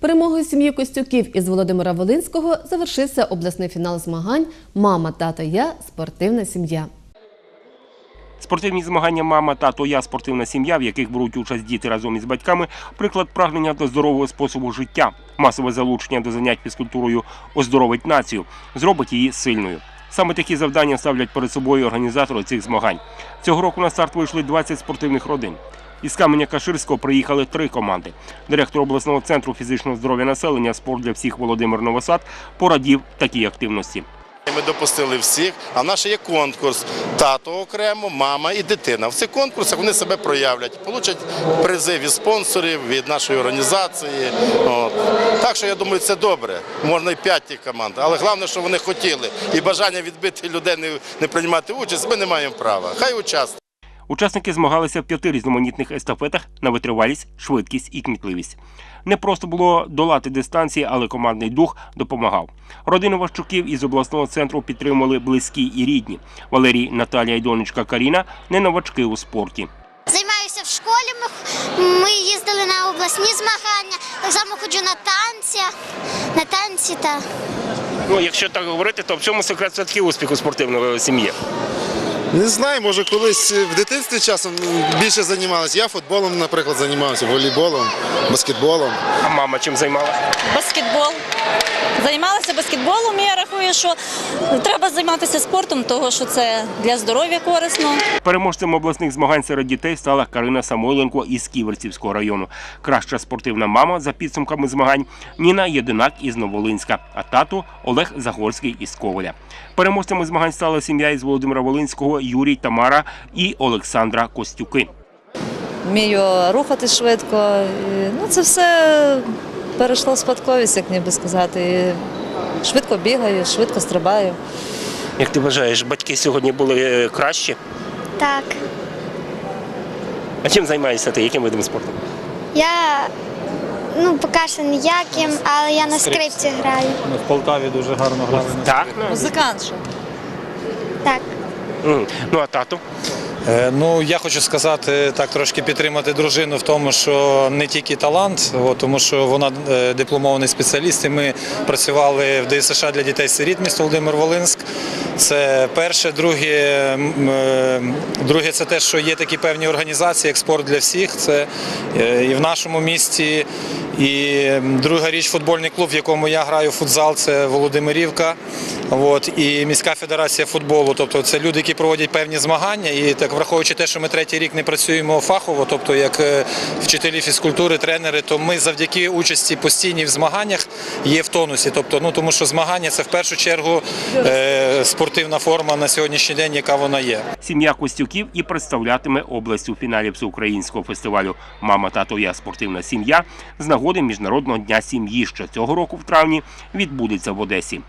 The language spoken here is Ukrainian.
Перемогою сім'ї Костюків із Володимира Волинського завершився обласний фінал змагань Мама, тато, я спортивна сім'я. Спортивні змагання Мама, тато, я спортивна сім'я, в яких беруть участь діти разом із батьками, приклад прагнення до здорового способу життя. Масове залучення до занять фізкультурою оздоровить націю, зробить її сильною. Саме такі завдання ставлять перед собою організатори цих змагань. Цього року на старт вийшли 20 спортивних родин. Із каменя Каширського приїхали три команди. Директор обласного центру фізичного здоров'я населення спорт для всіх Володимир Новосад порадів такій активності. Ми допустили всіх, а в нас є конкурс. Тато окремо, мама і дитина. В цих конкурсах вони себе проявлять, получать призи від спонсорів, від нашої організації. Так що я думаю, це добре. Можна і п'ять тих команд. Але головне, що вони хотіли. І бажання відбити людей не, приймати участь, ми не маємо права. Хай участвують. Учасники змагалися в п'яти різноманітних естафетах на витривалість, швидкість і кмітливість. Не просто було долати дистанції, але командний дух допомагав. Родину Ващуків із обласного центру підтримували близькі і рідні. Валерій, Наталія і донечка Каріна не новачки у спорті. Займаюся в школі. Ми, ми їздили на обласні змагання. Так само ходжу на танці, на танці та Ну, якщо так говорити, то в чому секрет все-таки успіху спортивної сім'ї? Не знаю, може колись в дитинстві часом більше займалися. Я футболом, наприклад, займався, волейболом, баскетболом. А мама чим займалася? баскетбол. Займалася баскетболом, і я рахую, що треба займатися спортом, того що це для здоров'я корисно. Переможцем обласних змагань серед дітей стала Карина Самойленко із Ківерцівського району. Краща спортивна мама за підсумками змагань Ніна Єдинак із Новолинська, а тату Олег Загорський із Коваля. Переможцями змагань стала сім'я із Володимира Волинського, Юрій Тамара і Олександра Костюки. вмію рухатись швидко. Ну, це все перейшло в спадковість, як ніби сказати. І швидко бігаю, швидко стрибаю. Як ти вважаєш, батьки сьогодні були е, кращі? так. А чим займаєшся ти? Яким видом спорту? Я ну поки що ніяким, але я на скрипці граю. Ми в Полтаві дуже гарно грали Так, ну, Музикантша. Так. Ну а тато? Е, Ну, я хочу сказати, так трошки підтримати дружину в тому, що не тільки талант, от, тому що вона е, дипломований спеціаліст. і Ми працювали в ДСШ для дітей сиріт місто Володимир Волинськ. Це перше, друге, друге, це те, що є такі певні організації, як спорт для всіх. Це е, і в нашому місті. І друга річ футбольний клуб, в якому я граю футзал, це Володимирівка. От, і міська федерація футболу. Тобто це люди, які проводять певні змагання. І так враховуючи те, що ми третій рік не працюємо фахово, тобто як е, вчителі фізкультури, тренери, то ми завдяки участі постійній в змаганнях є в тонусі. Тобто, ну тому що змагання це в першу чергу е, спортивна форма на сьогоднішній день, яка вона є. Сім'я Костюків і представлятиме область у фіналі всеукраїнського фестивалю Мама, тато, я спортивна сім'я з нагоди Міжнародного дня сім'ї, що цього року в травні відбудеться в Одесі.